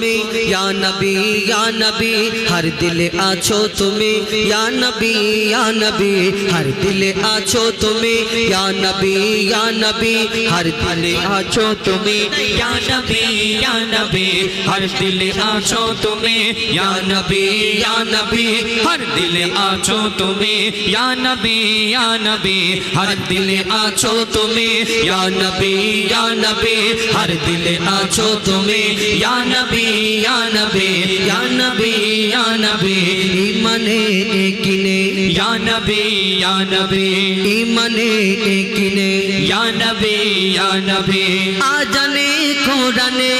یا نبی یا نبی ہر دل آچھو تمہیں یا نبی یا نبی ہر دل آچو تمہیں یا نبی یا نبی ہر دل آچھو تمہیں یا نبی یا نبی ہر دل آچھو تمہیں یا نبی یا نبی ہر دل آچھو تمہیں یا نبی یا نبی ہر دل آچھو تمہیں یا نبی یا نبی ہر دل آچو تمہیں یا نبی ইয়া নবী ইয়া নবী ইয়া নবী ইমানে একিনে ইয়া নবী ইয়া নবী ইমানে একিনে ইয়া নবী ইয়া নবী আজানে কোরানে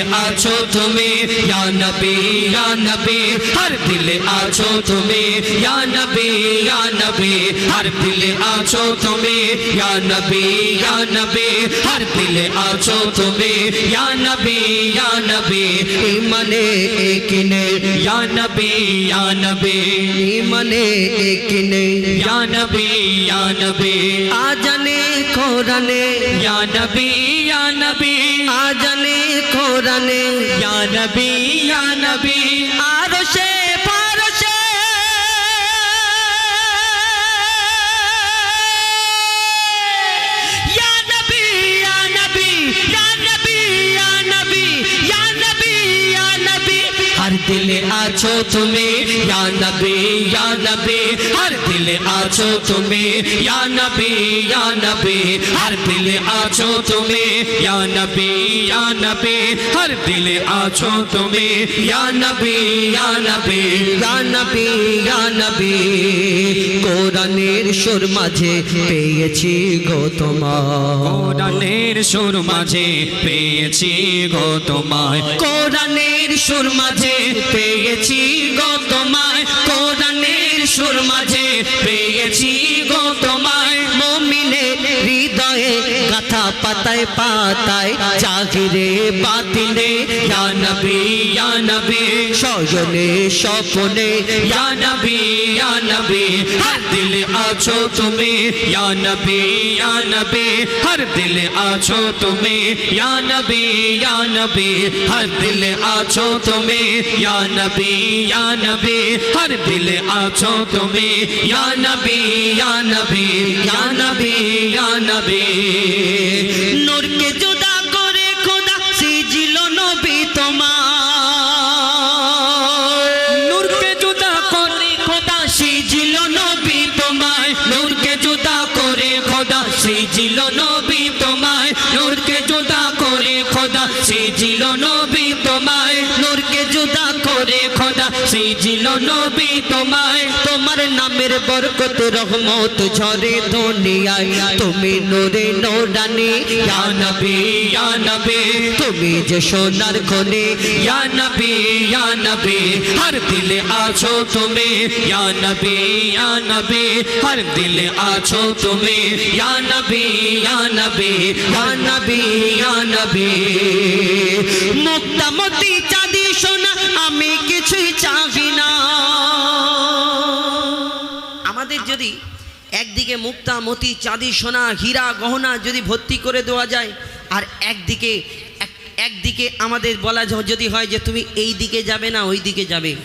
آجو تمہیں یعنی یانوے ہر دل آجو تمہیں یا نبی ہر دل آجو تمہیں یا نبی ہر دل آجو تمہیں یعنی یانوے امنے کی نئے یعنی یانوے من یانوے یانوے آ جنے کوانبی या नबी आ जाने खोरने या नबी या नबी দিলে আছো তুমি ইয়া নবী ইয়া নবী হর দিলে আছো তুমি ইয়া নবী হর দিলে আছো তুমি ইয়া নবী হর দিলে আছো তুমি ইয়া নবী ইয়া নবী। কোরআনের সুর মাঝে পেয়েছি গো তোমায়। কোরআনের সুর মাঝে পেয়েছি গো তোমায়। কোরআনের সুর মাঝে পেয়েছি গো তোমায় কোরআনের সুর মাঝে পেয়েছি গো তোমায়। মমিনে হৃদয়ে পাতায় পাতায় চাহিরে বাতিলে ইয়ানবি ইয়ানবি সজনে স্বপনে ইয়ানবি ইয়ানবি হর দিলে আছো তুমি ইয়ানবি ইয়ানবি হর দিলে আছো তুমি ইয়ানবি ইয়ানবি হর দিলে আছো তুমি ইয়ানবি ইয়ানবি হর দিলে আছো তুমি ইয়ানবি ইয়ানবি ইয়ানবি ইয়ানবি খোদা নবী তোমায়, তোমার নামের বরকত, রহমত, ঝরে দুনিয়ায়। তুমি নূরে নোরানি, ইয়া নবী ইয়া নবী। তুমি যে সোনার খনি, ইয়া নবী ইয়া নবী। হর দিলে আছো তুমি, ইয়া নবী ইয়া নবী। হর দিলে আছো তুমি, ইয়া নবী ইয়া নবী। ইয়া নবী ইয়া নবী। মুক্তামতি আমাদের যদি একদিকে মুক্তা, মতি, চাঁদি, সোনা, হীরা, গহনা যদি ভর্তি করে দেওয়া যায়, আর একদিকে, এক- একদিকে আমাদের বলা যদি হয় যে তুমি এই দিকে যাবে না, ওই দিকে যাবে।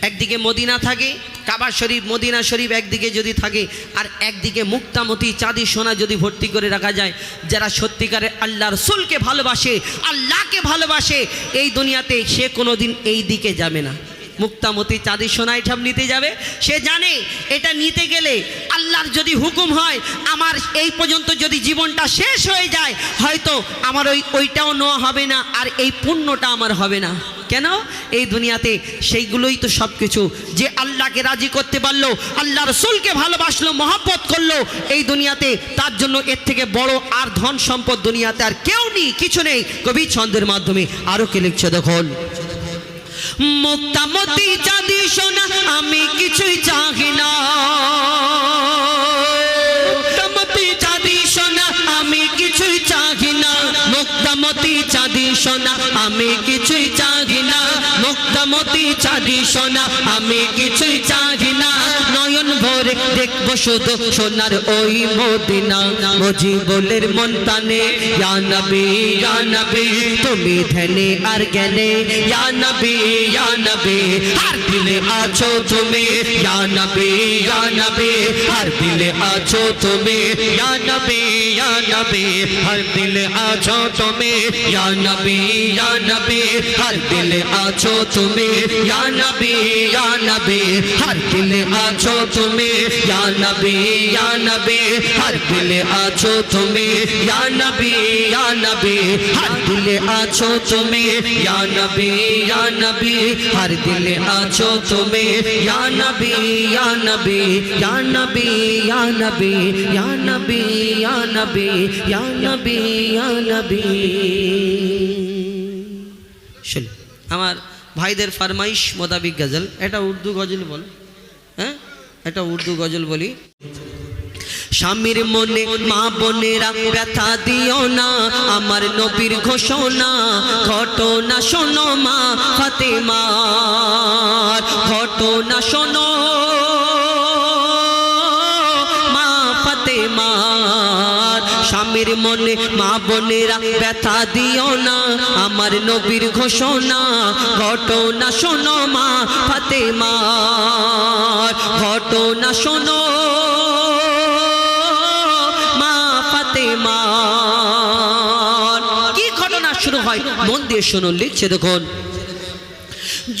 একদিকে মদিনা থাকে, কাবা শরীফ, মদিনা শরীফ একদিকে যদি থাকে, আর একদিকে মুক্তামতি চাঁদি, সোনা যদি ভর্তি করে রাখা যায়, যারা সত্যিকারের আল্লাহ রসুলকে ভালোবাসে, আল্লাহকে ভালোবাসে, এই দুনিয়াতে সে কোনো দিন এই দিকে যাবে না। মুক্তামতি চাঁদি সোনা এসব নিতে যাবে। সে জানে এটা নিতে গেলে আল্লাহর যদি হুকুম হয়, আমার এই পর্যন্ত যদি জীবনটা শেষ হয়ে যায়, হয়তো আমার ওই ওইটাও নেওয়া হবে না আর এই পুণ্যটা আমার হবে না। কেন? এই দুনিয়াতে সেইগুলোই তো সব কিছু যে আল্লাহকে রাজি করতে পারল, আল্লাহ রসুলকে ভালোবাসলো, মহাব্বত করল, এই দুনিয়াতে তার জন্য এর থেকে বড় আর ধন সম্পদ দুনিয়াতে আর কেউ নেই, কিছু নেই। কবি ছন্দের মাধ্যমে আরও কে লিখছে দেখুন। মোতামতি চাঁদি সোনা আমি কিছুই চাহি না। আমি কিছুই চাহি না। মোক্তামতি চাঁদি সোনা আমি কিছুই চাহি দেখব শুধু সোনার ওই মদিনা মজিবুলের মন তানে ইয়ানবি ইয়ানবি তুমি ধ্যানে আর জ্ঞানে ইয়ানবি ইয়ানবি আর দিলে আছো তুমি ইয়ানবি ইয়ানবি আর দিলে আছো তুমি ইয়ানবি ইয়ানবি আর দিলে আছো তুমি ইয়ানবি ইয়ানবি আর দিলে আছো তুমি ইয়ানবি ইয়ানবি আর দিলে আছো তুমি ইয়া ইয়া ইয়া ইয়া ইয়া ইয়া ইয়া ইয়া ইয়া ইয়া ইয়া ইয়া ইয়া ইয়া আমার ভাইদের ফারমাইশ মোতাবিক গজল এটা উর্দু গজল বল এটা উর্দু গজল বলি। স্বামীর মনে মা বোনেরা ব্যথা দিও না, আমার নবীর ঘোষণা, ঘটনা শোনো মা ফাতেমার, ঘটনা শোনো। স্বামীর মনে মা বোনেরা ব্যথা দিও না। আমার নবীর ঘোষণা, ঘটনা শোনো মা ফাতেমার ঘটনা শোনো মা ফাতে মা কি ঘটনা শুরু হয়? মন দিয়ে শুনুন লিখছে দেখুন।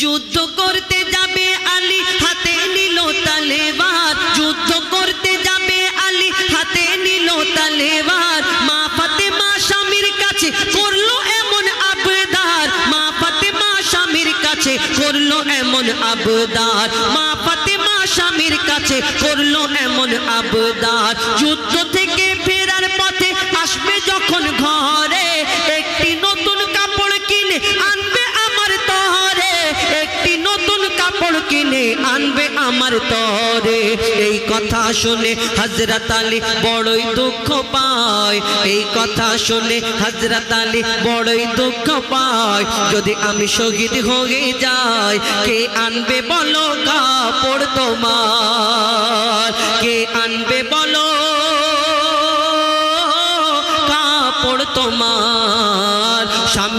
যুদ্ধ করতে যাবে আলী, হাতে নিল তালেবার যুদ্ধ করতে যাবে আলী, হাতে নিল তালেবার করল এমন আবদার। মা ফাতেমা স্বামীর কাছে করল এমন আবদার। যুদ্ধ থেকে কাপড় আনবে আমার তরে। এই কথা শুনে হজরত আলী বড়ই দুঃখ পায়। এই কথা শুনে হজরত আলী বড়ই দুঃখ পায়। যদি আমি শহীদ হয়ে যাই, কে আনবে বলো কাপড় তোমার? কে আনবে বলো কাপড় তোমার?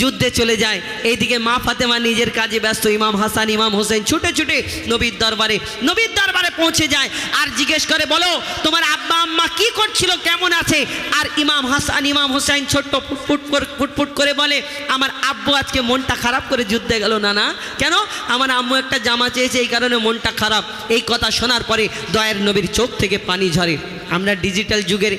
যুদ্ধে চলে যায়। এইদিকে মা ফাতেমা নিজের কাজে ব্যস্ত। ইমাম হাসান, ইমাম হোসেন ছুটে ছুটে নবীর দরবারে নবীর দরবারে পৌঁছে যায় আর জিজ্ঞেস করে, বলো, তোমার আব্বা আম্মা কি করছিল? কেমন আছে? আর ইমাম হাসান, ইমাম হোসেন ছোট্ট ফুটফুট করে ফুটফুট করে বলে, আমার আব্বু আজকে মনটা খারাপ করে যুদ্ধে গেল না না কেন? আমার আম্মু একটা জামা চেয়েছে, এই কারণে মনটা খারাপ। এই কথা শোনার পরে দয়ের নবীর চোখ থেকে পানি ঝরে। আমরা ডিজিটাল যুগের,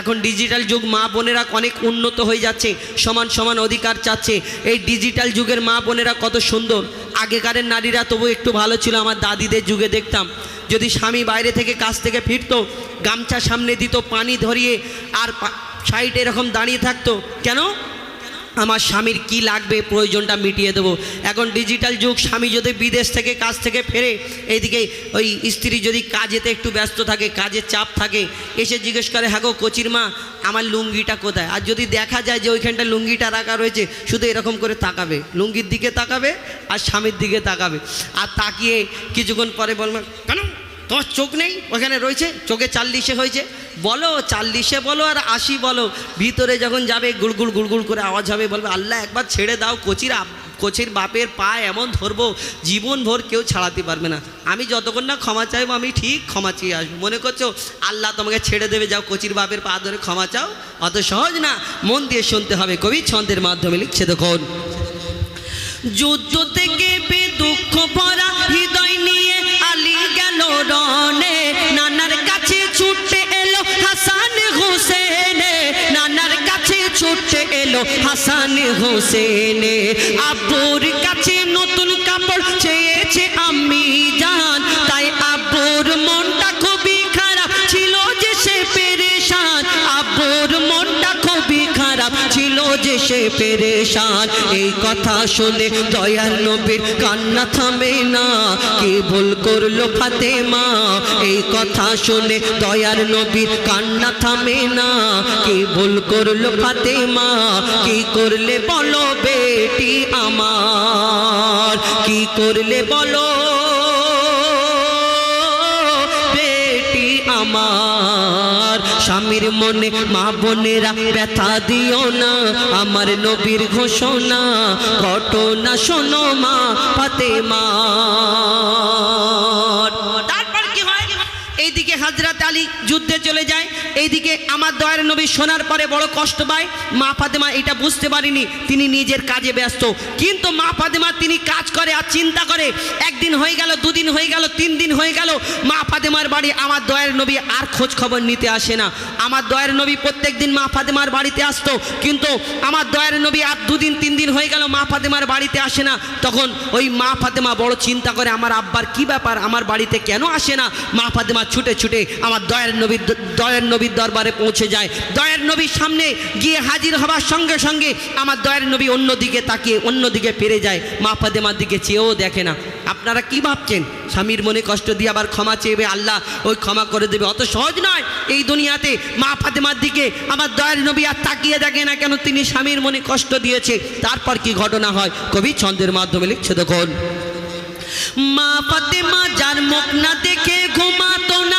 এখন ডিজিটাল যুগ, মা বোনেরা অনেক উন্নত হয়ে যাচ্ছে, সমান সমান অধিকার চাচ্ছে। এই ডিজিটাল যুগের মা বোনেরা কত সুন্দর। আগেকারের নারীরা তবু একটু ভালো ছিল, আমার দাদিদের যুগে দেখতাম। যদি স্বামী বাইরে থেকে কাজ থেকে ফিরতো, গামছা সামনে দিত, পানি ধরিয়ে, আর সাইড এরকম দাঁড়িয়ে থাকতো। কেন? আমার স্বামীর কি লাগবে, প্রয়োজনটা মিটিয়ে দেবো। এখন ডিজিটাল যুগ, স্বামী যদি বিদেশ থেকে, কাজ থেকে ফেরে, এইদিকে ওই স্ত্রী যদি কাজেতে একটু ব্যস্ত থাকে, কাজের চাপ থাকে, এসে জিজ্ঞেস করে হ্যাঁ গো কচির মা, আমার লুঙ্গিটা কোথায়? আর যদি দেখা যায় যে ওইখানটা লুঙ্গিটা রাখা রয়েছে, শুধু এরকম করে তাকাবে, লুঙ্গির দিকে তাকাবে আর স্বামীর দিকে তাকাবে। আর তাকিয়ে কিছুক্ষণ পরে বলবে, কেন? তোমার চোখ নেই? ওখানে রয়েছে? চোখে চাল্লিশে হয়েছে? বলো, চাল্লিশে বলো আর আশি বলো। ভিতরে যখন যাবে, গুড়গুড় গুড়গুড় করে আওয়াজ হবে, বলবে, আল্লাহ, একবার ছেড়ে দাও, কোচির কোচির বাপের পা এমন ধরবো জীবন ভোর কেউ ছাড়াতে পারবে না। আমি যতক্ষণ না ক্ষমা চাইব, আমি ঠিক ক্ষমা চেয়ে আসব। মনে করছ, আল্লাহ তোমাকে ছেড়ে দেবে, যাও কোচির বাপের পা ধরে ক্ষমা চাও? অত সহজ না? মন দিয়ে শুনতে হবে, কবি ছন্দের মাধ্যমে লিখছে তখন যুদ্ধ থেকে দুঃখ ভরা হৃদয় নিয়ে আলী গেল রনে হাসান হোসেনে আপুর কাছে নতুন কাপড় চেয়েছে আমি জান তাই পেরেশান। এই কথা শুনে দয়াল নবীর কান্না থামে না। কি ভুল করল ফাতেমা? এই কথা শুনে দয়ার নবীর কান্না থামে না। কি ভুল করল ফাতেমা? কি করলে বলো বেটি আমার? কি করলে বলো বেটি আমার? স্বামীর মনে মা বোনেরা ব্যথা দিও না, আমার নবীর ঘোষণা, ঘটনা শোনো মা ফাতে মা তারপর কি হয়? এইদিকে হাজরাত আলী যুদ্ধে চলে যায়। এইদিকে আমার দয়ার নবী শোনার পরে বড় কষ্ট পায়। মা ফাতেমা এটা বুঝতে পারিনি, তিনি নিজের কাজে ব্যস্ত। কিন্তু মা ফাতেমা তিনি কাজ করে আর চিন্তা করে। একদিন হয়ে গেল, দুদিন হয়ে গেল, তিন দিন হয়ে গেল। মা ফাতেমার বাড়ি আমার দয়ার নবী আর খোঁজ খবর নিতে আসে না। আমার দয়ার নবী প্রত্যেক দিন মা ফাতেমার বাড়িতে আসতো। কিন্তু আমার দয়ার নবী আর দুদিন, তিন দিন হয়ে গেল মা ফাতেমার বাড়িতে আসে না। তখন ওই মা ফাতেমা বড় চিন্তা করে, আমার আব্বার কি ব্যাপার? আমার বাড়িতে কেন আসে না? মা ফাতেমা ছুটে ছুটে আমার দয়ার নবীর দয়ার নবীর দরবারে পৌঁছে যায়। দয়ার নবীর সামনে গিয়ে হাজির হবার সঙ্গে সঙ্গে আমার দয়ার নবী অন্যদিকে তাকিয়ে অন্যদিকে পেরে যায়। মা ফাতেমার দিকে চেয়েও দেখে না। আপনারা কি ভাবছেন? স্বামীর মনে কষ্ট দিয়ে আবার ক্ষমা চেয়েবে আল্লাহ? ওই ক্ষমা করে দেবে। অত সহজ নয়। এই দুনিয়াতে মা ফাতেমার দিকে আমার দয়ার নবী আর তাকিয়ে দেখে না কেন তিনি স্বামীর মনে কষ্ট দিয়েছে। তারপর কি ঘটনা হয়? কবি ছন্দের মাধ্যমে লিখছে দেখুন। মা ফাতেমা যার মুখ না দেখে ঘুমাতো না।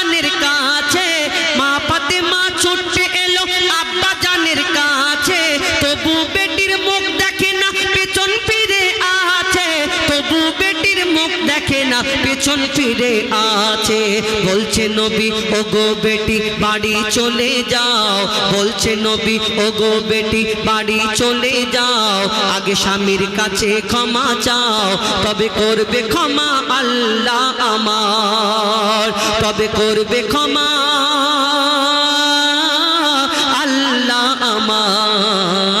পেছন ফিরে আছে। বলছে, নবী ও গো বেটি, বাড়ি চলে যাও। বলছে, নবী ও গো বেটি, বাড়ি চলে যাও। আগে স্বামীর কাছে ক্ষমা চাও, তবে করবে ক্ষমা আল্লাহ আমার। তবে করবে ক্ষমা আল্লাহ আমার।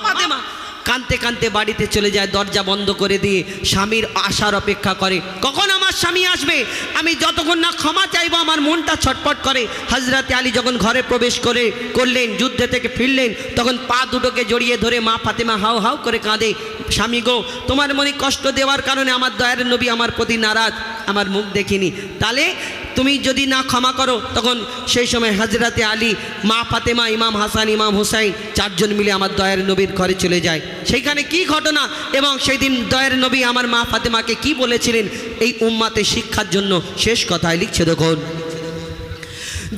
কানতে কানতে বাড়িতে চলে যায়, দরজা বন্ধ করে দিয়ে স্বামীর আসার অপেক্ষা করে। কখন আমার স্বামী আসবে? আমি যতক্ষণ না ক্ষমা চাইব, আমার মনটা ছটপট করে। হজরতে আলী যখন ঘরে প্রবেশ করে, করলেন, যুদ্ধে থেকে ফিরলেন, তখন পা দুটোকে জড়িয়ে ধরে মা ফাতেমা হাও হাউ করে কাঁদে। স্বামী গো, তোমার মনে কষ্ট দেওয়ার কারণে আমার দয়ার নবী আমার প্রতি নারাজ, আমার মুখ দেখিনি। তাহলে তুমি যদি না ক্ষমা করো, তখন সেই সময় হাজরাতে আলী, মা ফাতেমা, ইমাম হাসান, ইমাম হুসাইন চারজন মিলে আমার দয়ার নবীর ঘরে চলে যায়। সেইখানে কি ঘটনা এবং সেই দিন দয়ার নবী আমার মা ফাতেমাকে কি বলেছিলেন, এই উম্মাতে শিক্ষার জন্য শেষ কথায় লিখছে দেখুন।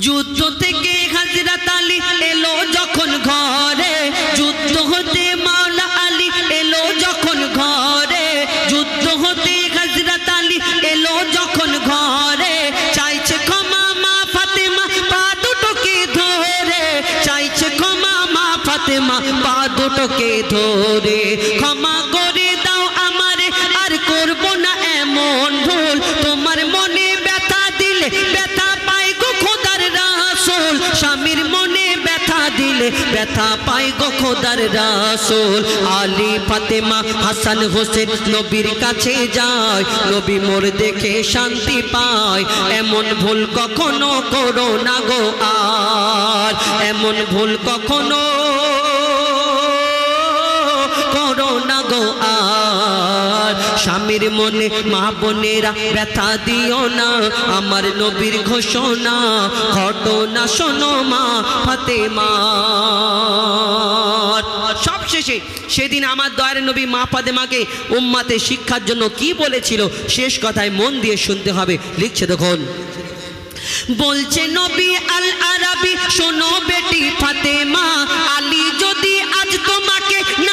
যুদ্ধ থেকে হাজরাত আলী এলো যখন ঘরে, যুদ্ধ হতে মাওলা আলী এলো যখন ঘরে পা দুটোকে ধরে ক্ষমা করে দাও আমারে, আর করব না এমন তোমার মনে ব্যথা দিলে ব্যথা পাই গো খোদার রাসূল। স্বামীর মনে ব্যথা দিলে ব্যথা পাই গো খোদার রাসূল। আলী, ফাতেমা, হাসান, হোসেন নবীর কাছে যায়। নবী মোর দেখে শান্তি পায়। এমন ভুল কখনো করো না গো আর। এমন ভুল কখনো না গো আর। স্বামীর মনে মা বোনেরা ব্যথা দিও না। আমার নবীর ঘোষণা ঘটনা শোনো মা ফাতেমা। সব শেষে সেদিন আমার দয়ার নবী মা ফাতেমাকে উম্মাতে শিক্ষার জন্য কি বলেছিল, শেষ কথায় মন দিয়ে শুনতে হবে। লিখছে দেখুন। বলছে নবী আল আরাবি, শোনো বেটি ফাতেমা, আলী যদি আজ তোমাকে না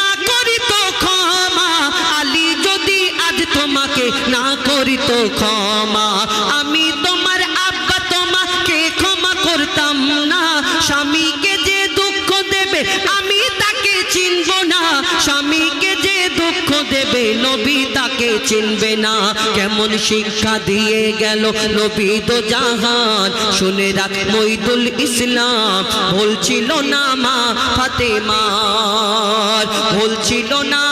তোমাকে না করি তো ক্ষমা। আমি তোমার আব্বা, তোমাকে ক্ষমা করতাম না। স্বামীকে যে দুঃখ দেবে, আমি তাকে চিনব না। স্বামীকে দেবে, নবী তাকে চিনবে না। কেমন শিক্ষা দিয়ে গেল নবী তো জাহান। শুনে রাখ মইদুল ইসলাম বলছিল না মা ফাতেমার বলছিল না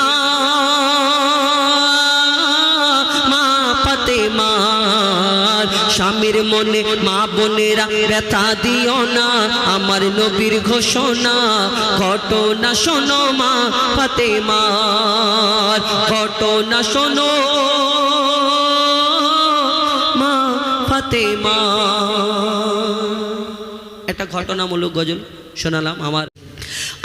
স্বামীর মনে মা বোনেরা ব্যথা দিও না। আমার নবীর ঘোষণা, ঘটনা শোনো মা ফাতেমার, ঘটনা শোনো মা ফাতেমা একটা ঘটনামূলক গজল শোনালাম আমার।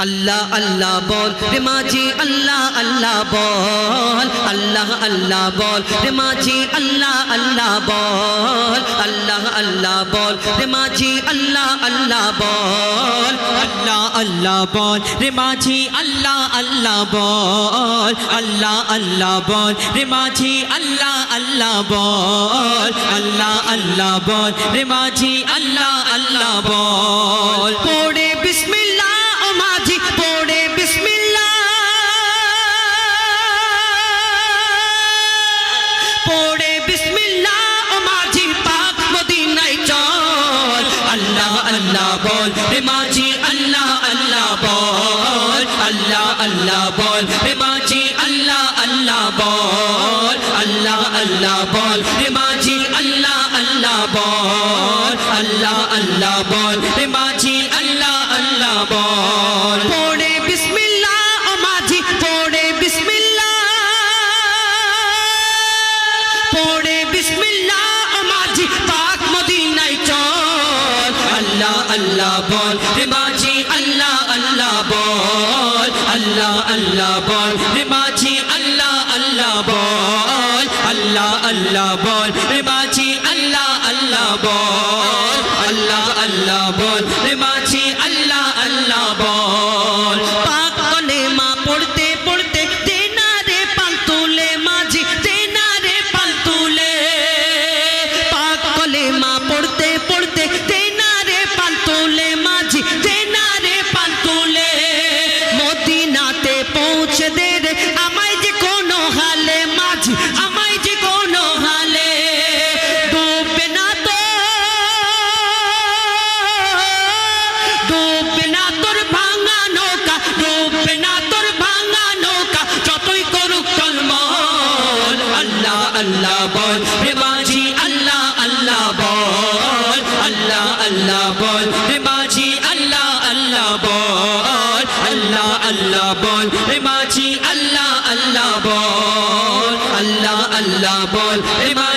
আল্লাহ আল্লাহ বল রে মাঝি আল্লাহ আল্লাহ বল আল্লাহ আল্লাহ বল রে মাঝি আল্লাহ আল্লাহ বল আল্লাহ আল্লাহ বল রে মাঝি আল্লাহ আল্লাহ বল আল্লাহ আল্লাহ বল রে মাঝি আল্লাহ আল্লাহ বল আল্লাহ আল্লাহ বল রে মাঝি আল্লাহ আল্লাহ বল আল্লাহ আল্লাহ বল রে মাঝি আল্লাহ আল্লাহ বল পড়ে বিসমিল্লাহ আল্লাহ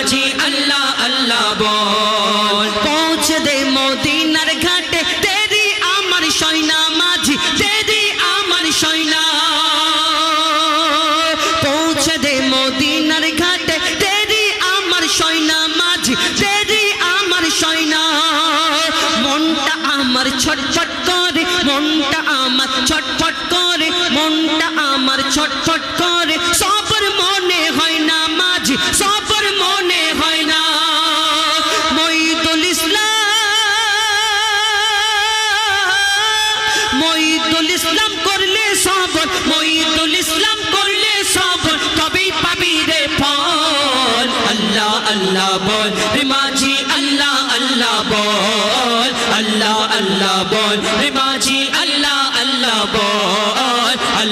মাঝি আল্লাহ আল্লাহ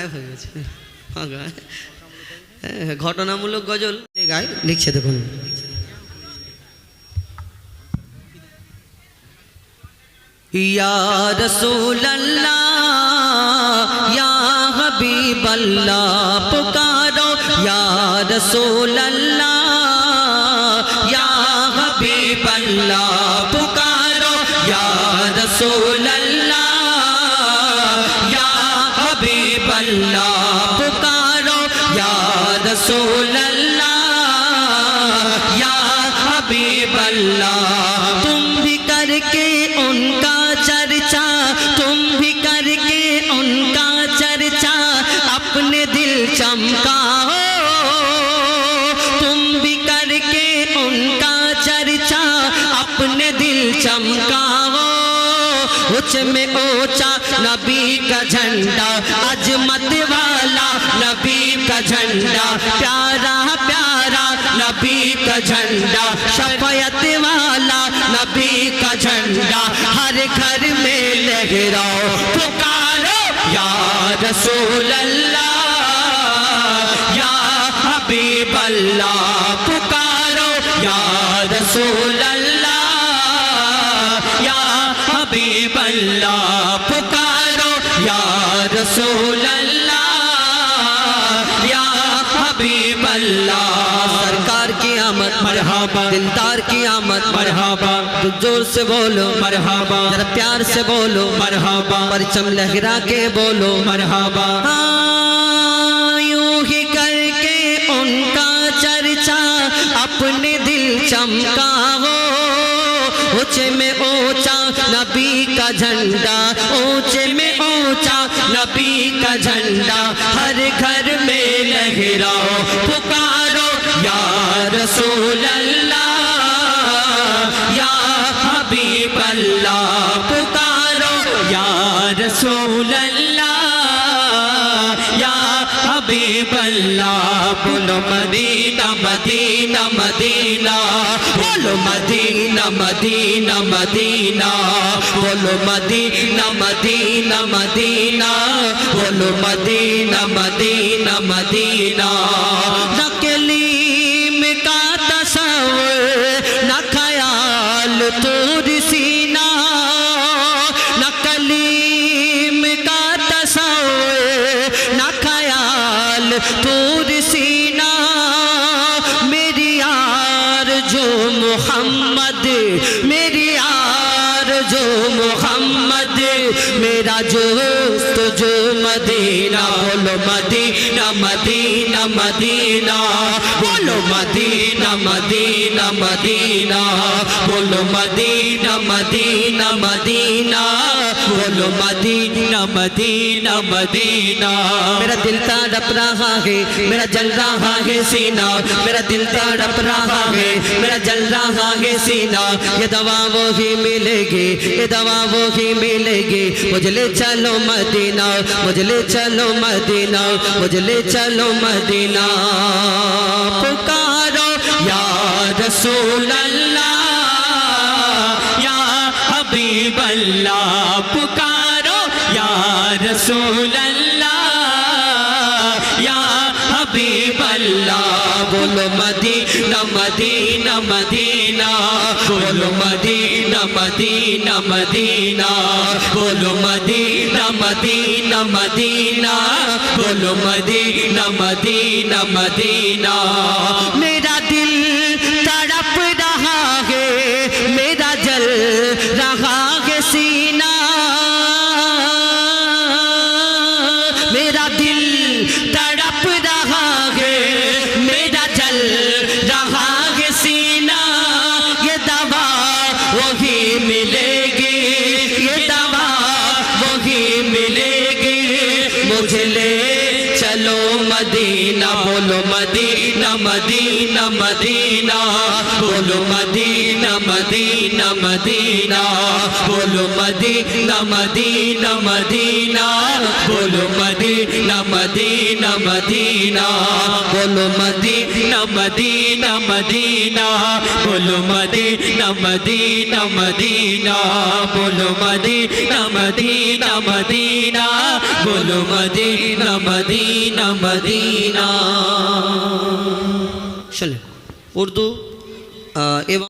গায়েব হয়ে গেছে। হ্যাঁ, হ্যাঁ, ঘটনামূলক গজল। গায়ে লিখছে দেখুন। পুকারো। পুকারো। کا جھنڈا عجمت والا نبی کا جھنڈا۔ پیارا پیارا نبی کا جھنڈا۔ شفیت والا نبی کا جھنڈا۔ ہر گھر میں لہراؤ پکارو یا رسول اللہ، یا حبیب اللہ۔ مرحبا دلدار کی آمد مرحبا زور سے بولو مرحبا ذرا پیار سے بولو مرحبا پرچم لہرا کے بولو مرحبا۔ ہاں، یوں ہی کر کے ان کا چرچا اپنے دل چمکا ہو اونچے میں اونچا نبی کا جھنڈا اونچے میں اونچا نبی کا جھنڈا ہر گھر میں لہراؤ پکار رسول اللہ یا حبیب اللہ پکارو یا رسول اللہ یا حبیب اللہ بولو مدینہ مدینہ مدینہ بولو مدینہ مدینہ مدینہ بولو مدینہ مدینہ مدینہ بولو مدینہ مدینہ مدینہ মদিনা بولو مدینہ مدینہ مدینہ، بولو مدینہ مدینہ مدینہ، بولو مدینہ مدینہ مدینہ۔ میرا دل تا ڈپ رہا ہے، میرا جل رہا ہے سینہ۔ میرا دل تا ڈپ رہا ہے، میرا جل رہا ہے سینہ۔ یہ دوا وہ ہی ملے گی، یہ دوا وہ ہی ملے گی۔ مجھ لے چلو مدینہ مجھ لے چلو مدینہ مجھ لے چلو مدینہ۔ رسول اللہ یا حبیب اللہ پکارو یا رسول اللہ یا حبیب اللہ بولو مدینہ مدینہ مدینہ بولو مدینہ مدینہ مدینہ بولو مدینہ مدینہ مدینہ بولو مدینہ مدینہ مدینہ میرا دل মদিনা বলো মদিনা মদিনা মদিনা বলো উর্দু এবং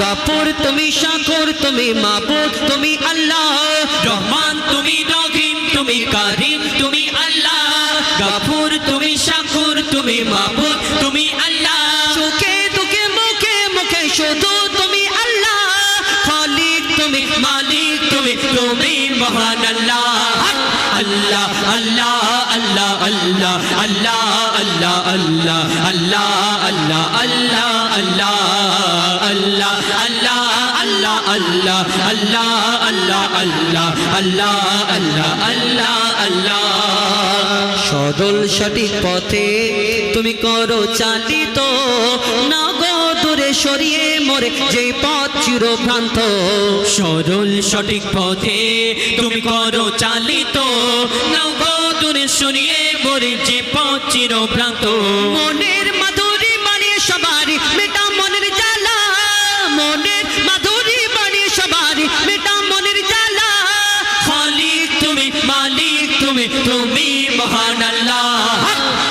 গাফুর তুমি শাকুর তুমি মাবুদ, তুমি আল্লাহ। রহমান, তুমি রহিম, তুমি কারিম, তুমি আল্লাহ। গাফুর তুমি শাকুর তুমি মাবুদ, তুমি আল্লাহ। সুখে দুঃখে, মুখে মুখে শুধু তুমি আল্লাহ। খালিক, তুমি মালিক, তুমি তুমি মহান আল্লাহ। আল্লাহ আল্লাহ। আল্লাহ আল্লাহ আল্লাহ আল্লাহ আল্লাহ আল্লাহ আল্লাহ আল্লাহ আল্লাহ আল্লাহ আল্লাহ আল্লাহ আল্লাহ আল্লাহ আল্লাহ আল্লাহ আল্লাহ আল্লাহ আল্লাহ সরল সঠিক পথে তুমি করো চালিত না দূরে সরিয়ে মোরে যে পথ চিরভ্রান্ত সরল সঠিক পথে তুমি করো চালিত দূরে সরিয়ে মরে পচির ভ্রান্ত মনের মাধুরী বাড়ি সবারই মেটা মনের জ্বালা। মনের মাধুরী বাড়ি সবারই মেটা মনের জ্বালা। খালিক তুমি মালিক তুমি তুমি মহান আল্লাহ।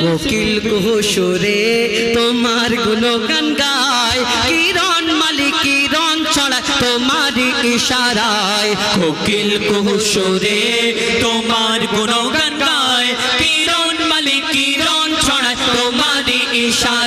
কোকিল ঘোষরে তোমার গুণগান গায়। কিরণ মালিক, কিরণ ছড়া তোমার ইশারায়। কোকিল ঘোষরে তোমার গুণগান গায়। কিরণ মালিক, কিরণ ছড়ায় তোমার ইশারায়।